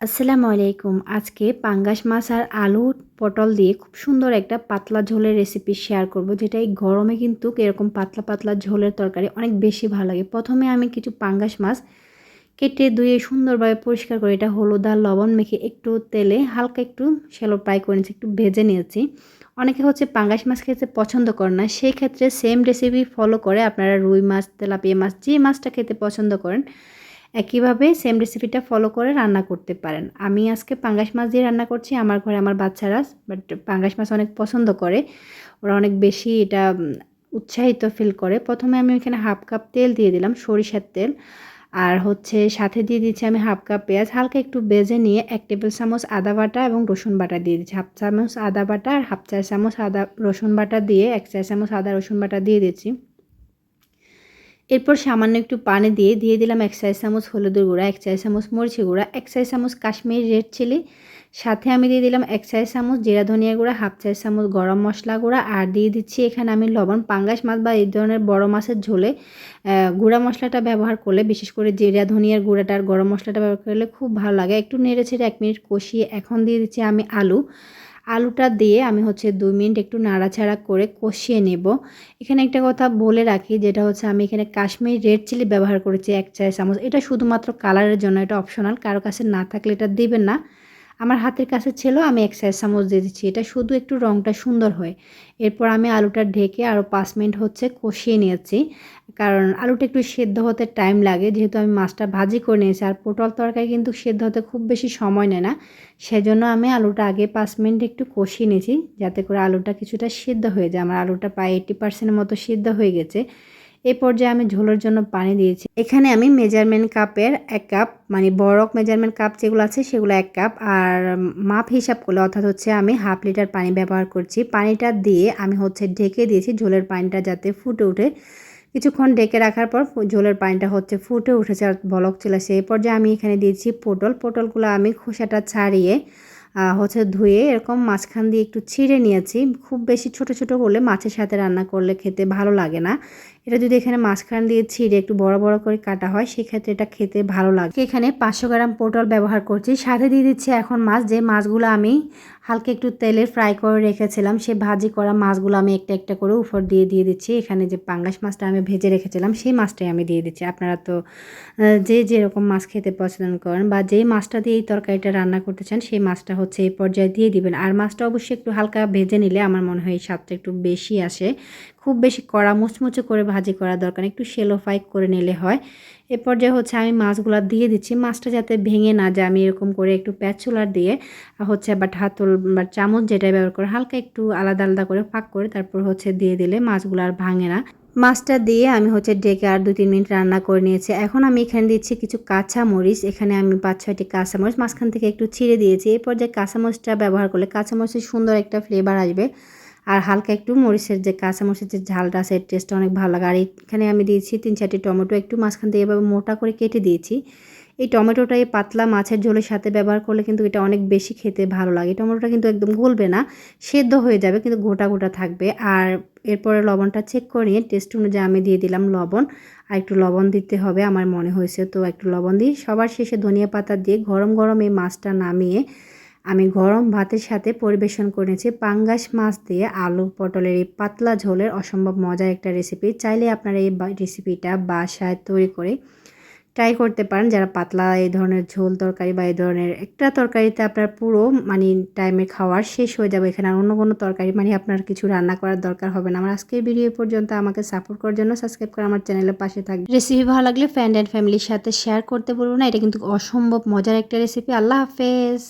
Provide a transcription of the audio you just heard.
আসসালামু আলাইকুম। আজকে পাঙ্গাস মাছ আর আলু পটল দিয়ে খুব সুন্দর একটা পাতলা ঝোলের রেসিপি শেয়ার করব, যেটা এই গরমে কিন্তু এরকম পাতলা পাতলা ঝোলের তরকারি অনেক বেশি ভালো লাগে। প্রথমে আমি কিছু পাঙ্গাস মাছ কেটে ধুয়ে সুন্দরভাবে পরিষ্কার করে এটা হলুদ আর লবণ মেখে একটু তেলে হালকা একটু শ্যালো ফ্রাই করে নিয়েছি, একটু ভেজে নিয়েছি। অনেকে হচ্ছে পাঙ্গাস মাছ খেতে পছন্দ করে না সেই ক্ষেত্রে সেম রেসিপি ফলো করে আপনারা রুই মাছ, তেলাপিয়া মাছ, যে মাছটা খেতে পছন্দ করেন একইভাবে সেম রেসিপিটা ফলো করে রান্না করতে পারেন। আমি আজকে পাঙ্গাস মাছ দিয়ে রান্না করছি, আমার ঘরে আমার বাচ্চারা বাট পাঙ্গাস মাছ অনেক পছন্দ করে। ওরা অনেক বেশি এটা উৎসাহিত ফিল করে। প্রথমে আমি এখানে হাফ কাপ তেল দিয়ে দিলাম, সরিষার তেল। আর হচ্ছে সাথে দিয়ে দিচ্ছি আমি হাফ কাপ পেঁয়াজ, হালকা একটু বেজে নিয়ে এক টেবিল চামচ আদা বাটা এবং রসুন বাটা দিয়ে দিচ্ছি। হাফ চামচ আদা বাটা আর হাফ চা চামচ আদা, রসুন বাটা দিয়ে, এক চা চামচ আদা রসুন বাটা দিয়ে দিচ্ছি। এরপর সামান্য একটু পানি দিয়ে দিয়ে দিলাম এক চাই চামচ হলুদের গুঁড়া, এক চাই চামচ মরিচি গুঁড়া, এক চাই চামচ কাশ্মীর রেড চিলি, সাথে আমি দিয়ে দিলাম এক চাই চামচ জিরা ধনিয়া গুঁড়া, হাফ চাই চামচ গরম মশলা গুঁড়া, আর দিয়ে দিচ্ছি এখানে আমি লবণ, পাঙ্গাস মাছ বা এই ধরনের বড় মাছের ঝোলে গুঁড়া মশলাটা ব্যবহার করলে, বিশেষ করে জিরা ধনিয়ার গুঁড়াটা আর গরম মশলাটা ব্যবহার করলে খুব ভালো লাগে। একটু নেড়ে ছেড়ে এক মিনিট কষিয়ে এখন দিয়ে দিচ্ছি আমি আলু। আলুটা দিয়ে আমি হচ্ছে দুই মিনিট একটু নাড়াচাড়া করে কষিয়ে নেব। এখানে একটা কথা বলে রাখি, যেটা হচ্ছে আমি এখানে কাশ্মীর রেড চিলি ব্যবহার করেছি এক চায়ের চামচ এটা শুধুমাত্র কালারের জন্য, এটা অপশনাল কারও কাছে না থাকলে এটা দেবেন না। আমার হাতের কাছে ছিল, আমি এক সাইজ চামচ দিয়ে দিচ্ছি। এটা শুধু একটু রঙটা সুন্দর হয়। এরপর আমি আলুটা ঢেকে আরও পাঁচ মিনিট হচ্ছে কষিয়ে নিয়েছি। কারণ আলুটা একটু সেদ্ধ হতে টাইম লাগে, যেহেতু আমি মাছটা ভাজি করে নিয়েছি। আর পটল তরকারি কিন্তু সেদ্ধ হতে খুব বেশি সময় নেয় না। সেজন্য আমি আলুটা আগে পাঁচ মিনিট একটু কষিয়ে নিয়েছি, যাতে করে আলুটা কিছুটা সেদ্ধ হয়ে যায়। আমার আলুটা প্রায় এইটি পার্সেন্টের মতো সিদ্ধ হয়ে গেছে। এই পর্যায়ে আমি ঝোলের জন্য পানি দিয়েছি। এখানে আমি মেজারমেন্ট কাপের এক কাপ মানে বরক মেজারমেন্ট কাপ যেগুলো আছে সেগুলো এক কাপ আর মাপ হিসাব করলে অর্থাৎ হচ্ছে আমি হাফ লিটার পানি ব্যবহার করছি। পানিটা দিয়ে আমি হচ্ছে ঢেকে দিয়েছি ঝোলের পানিটা যাতে ফুটে উঠে কিছুক্ষণ ডেকে রাখার পর ঝোলের পানিটা হচ্ছে ফুটে উঠেছে আর বলক চলে আসে। এই পর্যায়ে আমি এখানে দিয়েছি পটল। পটলগুলো আমি খোসাটা ছাড়িয়ে হচ্ছে ধুয়ে এরকম মাঝখান দিয়ে একটু ছিঁড়ে নিয়েছি। খুব বেশি ছোট ছোট করলে মাছের সাথে রান্না করলে খেতে ভালো লাগে না। এটা যদি এখানে মাঝখান দিয়ে ছিঁড়ে একটু বড় বড় করে কাটা হয়, সেক্ষেত্রে এটা খেতে ভালো লাগে। এখানে পাঁচশো গ্রাম পটল ব্যবহার করছি। সাথে দিয়ে দিচ্ছি এখন মাছ। যে মাছগুলো আমি হালকা একটু তেলে ফ্রাই করে রেখেছিলাম, সে ভাজি করা মাছগুলো আমি একটা একটা করে উপর দিয়ে দিয়ে দিচ্ছি। এখানে যে পাঙ্গাস মাছটা আমি ভেজে রেখেছিলাম, সেই মাছটাই আমি দিয়ে দিচ্ছি। আপনারা তো যে যেরকম মাছ খেতে পছন্দ করেন বা যেই মাছটা দিয়ে এই তরকারিটা রান্না করতে চান, সেই মাছটা হচ্ছে এই পর্যায়ে দিয়ে দিবেন। আর মাছটা অবশ্যই একটু হালকা ভেজে নিলে আমার মনে হয় স্বাদটা একটু বেশি আসে। খুব বেশি কড়া, মুচমুচে করে ভাজি করা দরকার একটু সেলো ফ্রাই করে নিলে হয়। এ পর্যায়ে হচ্ছে আমি মাছগুলো দিয়ে দিচ্ছি, মাছটা যাতে ভেঙে না যায়, আমি এরকম করে একটু প্যাচুলার দিয়ে হচ্ছে বা হাতল বা চামচ যেটা ব্যবহার করে, হালকা একটু আলাদা আলাদা করে ফাঁক করে তারপর হচ্ছে দিয়ে দিলে মাছগুলো আর ভাঙে না। মাছটা দিয়ে আমি হচ্ছে ডেকে আর দু তিন মিনিট রান্না করে নিয়েছি। এখন আমি এখানে দিচ্ছি কিছু কাঁচা মরিচ এখানে আমি পাঁচ ছয়টি কাঁচা মরিচ মাঝখান থেকে একটু ছিঁড়ে দিয়েছি। এই পর্যায়ে কাঁচা মরিচটা ব্যবহার করলে কাঁচা মরিচের সুন্দর একটা ফ্লেভার আসবে। আর হালকা একটু মরিচের যে কাঁচা মরিচের যে ঝালটা আছে টেস্টটা অনেক ভালো লাগে। আর এখানে আমি দিয়েছি তিন চারটি টমেটো, একটু মাঝখান থেকে এভাবে মোটা করে কেটে দিয়েছি। এই টমেটোটা এই পাতলা মাছের ঝোলের সাথে ব্যবহার করলে কিন্তু এটা অনেক বেশি খেতে ভালো লাগে। টমেটোটা কিন্তু একদম গলবে না, সেদ্ধ হয়ে যাবে, কিন্তু গোটা গোটা থাকবে। আর এরপরে লবণটা চেক করে নিয়ে টেস্ট অনুযায়ী আমি দিয়ে দিলাম লবণ। আর একটু লবণ দিতে হবে আমার মনে হয়েছে, তো একটু লবণ দিই। সবার শেষে ধনিয়া পাতা দিয়ে গরম গরম এই মাছটা নামিয়ে আমি গরম ভাতের সাথে পরিবেশন করেছি পাঙ্গাস মাছ দিয়ে আলু পটলের এই পাতলা ঝোলের অসম্ভব মজার একটা রেসিপি চাইলে আপনারা এই রেসিপিটা বাসায় তৈরি করে ট্রাই করতে পারেন। যারা পাতলা এই ধরনের ঝোল তরকারি বা এই ধরনের একটা তরকারিতে আপনার পুরো মানে টাইমে খাওয়ার শেষ হয়ে যাবে এখানে আর অন্য কোনো তরকারি মানে আপনার কিছু রান্না করার দরকার হবে না। আমার আজকের ভিডিও পর্যন্ত আমাকে সাপোর্ট করার জন্য সাবস্ক্রাইব করে আমার চ্যানেলের পাশে থাকবে রেসিপি ভালো লাগলে ফ্রেন্ড অ্যান্ড ফ্যামিলির সাথে শেয়ার করতে বলব না। এটা কিন্তু অসম্ভব মজার একটা রেসিপি আল্লাহ হাফেজ।